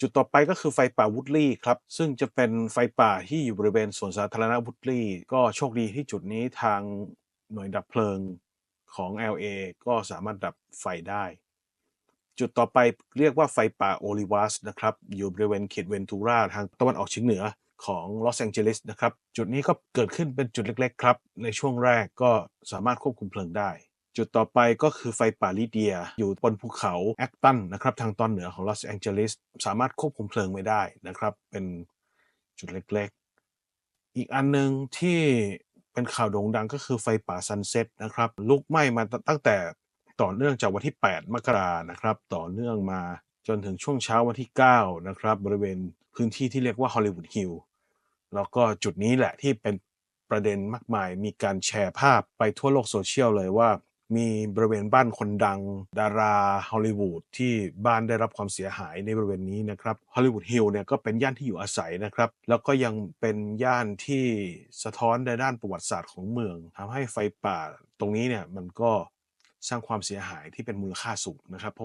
จุดต่อไปก็คือไฟป่าวูดลี่ครับ ซึ่งจะเป็นไฟป่าที่อยู่บริเวณสวนสาธารณะวูดลี่ก็โชคดีที่จุดนี้ทางหน่วยดับเพลิงของ LA ก็สามารถดับไฟได้ จุดต่อไปเรียกว่าไฟป่าโอลิวัสนะครับ อยู่บริเวณเขตเวนตูราทางตะวันออกเฉียงเหนือของลอสแองเจลิสนะครับ จุดนี้ก็เกิดขึ้นเป็นจุดเล็ก ๆ ครับ ในช่วงแรกก็สามารถควบคุมเพลิงได้ จุดต่อไปก็คือไฟป่าลิเดีย อยู่บนภูเขาแอคตันนะครับทางตอนเหนือของลอสแองเจลิสสามารถควบคุมเพลิงไว้ได้นะครับ เป็นจุดเล็กๆ อีกอันหนึ่งที่เป็นข่าวโด่งดังก็คือไฟป่าซันเซ็ตนะครับลุกไหม้มาตั้งแต่ต่อเนื่องจากวันที่ 8 มกรานะครับ ต่อเนื่องมาจนถึงช่วงเช้าวันที่ 9 นะครับ บริเวณพื้นที่ที่เรียกว่าฮอลลีวูดฮิลล์แล้วก็จุดนี้แหละที่เป็นประเด็นมากมาย มีการแชร์ภาพไปทั่วโลกโซเชียลเลยว่า มีบริเวณบ้านคนดัง ดาราฮอลลีวูดที่บ้านได้รับความเสียหายในบริเวณนี้นะครับฮอลลีวูดฮิลล์เนี่ยก็เป็นย่านที่อยู่อาศัยนะครับ แล้วก็ยังเป็นย่านที่สะท้อนในด้านประวัติศาสตร์ของเมืองทำให้ไฟป่าตรงนี้เนี่ยมันก็สร้างความเสียหายที่เป็นมูลค่าสูงนะครับเพราะ